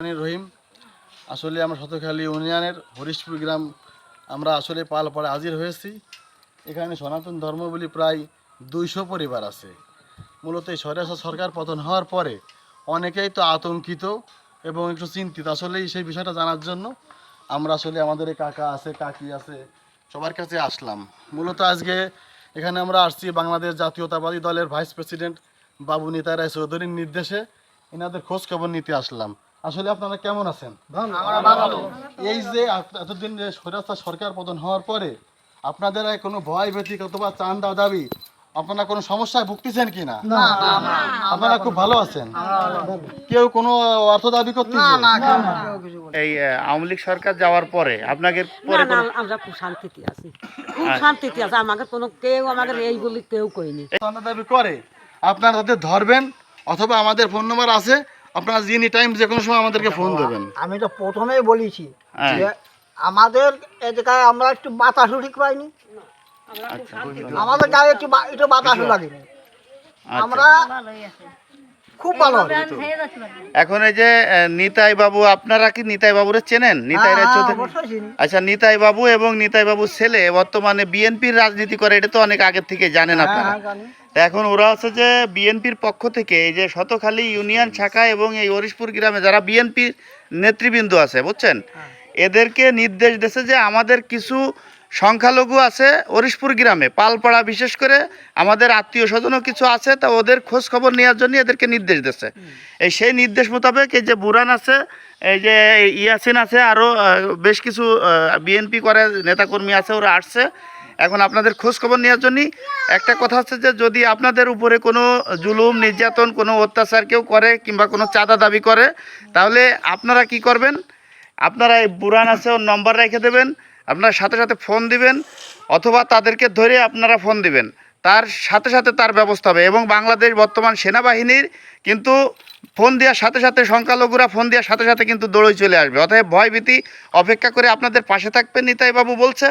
রহিম। আসলে আমরা শতখালী ইউনিয়নের হরিশপুর গ্রাম, আমরা আসলে পালপাড়ে হাজির হয়েছি। এখানে সনাতন ধর্মবলী প্রায় দুইশো পরিবার আছে। মূলত এই সরকার পতন হওয়ার পরে অনেকেই তো আতঙ্কিত এবং একটু চিন্তিত। আসলে সেই বিষয়টা জানার জন্য আমরা আসলে আমাদের কাকা আছে, কাকি আছে, সবার কাছে আসলাম। মূলত আজকে এখানে আমরা আসছি বাংলাদেশ জাতীয়তাবাদী দলের ভাইস প্রেসিডেন্ট বাবু নেতারা চৌধুরীর নির্দেশে। এনাদের খোঁজ খবর নিতে আসলাম। আসলে আপনারা কেমন আছেন? এই যে এতদিন স্বৈরাচার সরকার পতন হওয়ার পরে আপনাদের কোনো ভয় ব্যতীত অথবা চান্দা দাবি আপনারা কোনো সমস্যায় ভুগতেছেন কিনা? আপনারা খুব ভালো আছেন। কেউ কোনো অর্থ দাবি করতেছে? এই আওয়ামী লীগ সরকার যাওয়ার পরে আপনাকে না না আমরা খুব শান্তিতে আছি। খুব শান্তিতে আছে। আমাকে কোনো কেউ আমাকে এই বলি কেউ কইনি। চান্দা দাবি করে। আপনারা তাদের ধরবেন অথবা আমাদের ফোন নাম্বার আছে। আপনারা এনি টাইম যে কোনো সময় আমাদেরকে ফোন দেবেন। আমি তো প্রথমেই বলেছি হ্যাঁ। যে আমাদের এ জায়গায় আমরা একটু বাতাসও ঠিক পাইনি। আমাদের গায়ে একটু একটু বাতাসও লাগেনি। আচ্ছা। আমরা খুব ভালো। এখন এই যে নিতাই বাবু আপনারা কি নিতাই বাবুরে চেনেন নিতাই হ্যাঁ, চৌধুরী আচ্ছা নিতাই বাবু এবং নিতাই বাবুর ছেলে বর্তমানে বিএনপির রাজনীতি করে এটা তো অনেক আগের থেকে জানেন হ্যাঁ, আপনারা। হ্যাঁ, এখন ওরা হচ্ছে যে বিএনপির পক্ষ থেকে এই যে শতখালী ইউনিয়ন শাখা এবং এই হরিশপুর গ্রামে যারা বিএনপির নেতৃবৃন্দ আছে বুঝছেন? হ্যাঁ। এদেরকে নির্দেশ দিয়েছে যে আমাদের কিছু সংখ্যালঘু আছে হরিশপুর গ্রামে পালপাড়া বিশেষ করে আমাদের আত্মীয় স্বজনও কিছু আছে তা ওদের খোঁজ খবর নেওয়ার জন্য এদেরকে নির্দেশ দিয়েছে। এই সেই নির্দেশ মোতাবেক এই যে বুরান আছে এই যে ইয়াসিন আছে আরও বেশ কিছু বিএনপি করে নেতাকর্মী আছে ওরা আসছে। এখন আপনাদের খোঁজ খবর নেওয়ার জন্যই একটা কথা হচ্ছে যে যদি আপনাদের উপরে কোনো জুলুম নির্যাতন কোনো অত্যাচার কেউ করে কিংবা কোনো চাঁদা দাবি করে তাহলে আপনারা কি করবেন? আপনারা এই বুরান আছে ওর নম্বর রেখে দেবেন আপনারা সাথে সাথে ফোন দিবেন অথবা তাদেরকে ধরে আপনারা ফোন দিবেন। তার সাথে সাথে তার ব্যবস্থা হবে এবং বাংলাদেশ বর্তমান সেনাবাহিনীর কিন্তু ফোন দেওয়ার সাথে সাথে সংখ্যালঘুরা ফোন দেওয়ার সাথে সাথে কিন্তু দৌড়ই চলে আসবে। অতএব ভয়ভীতি অপেক্ষা করে আপনাদের পাশে থাকবেন নিতাই বাবু বলছে।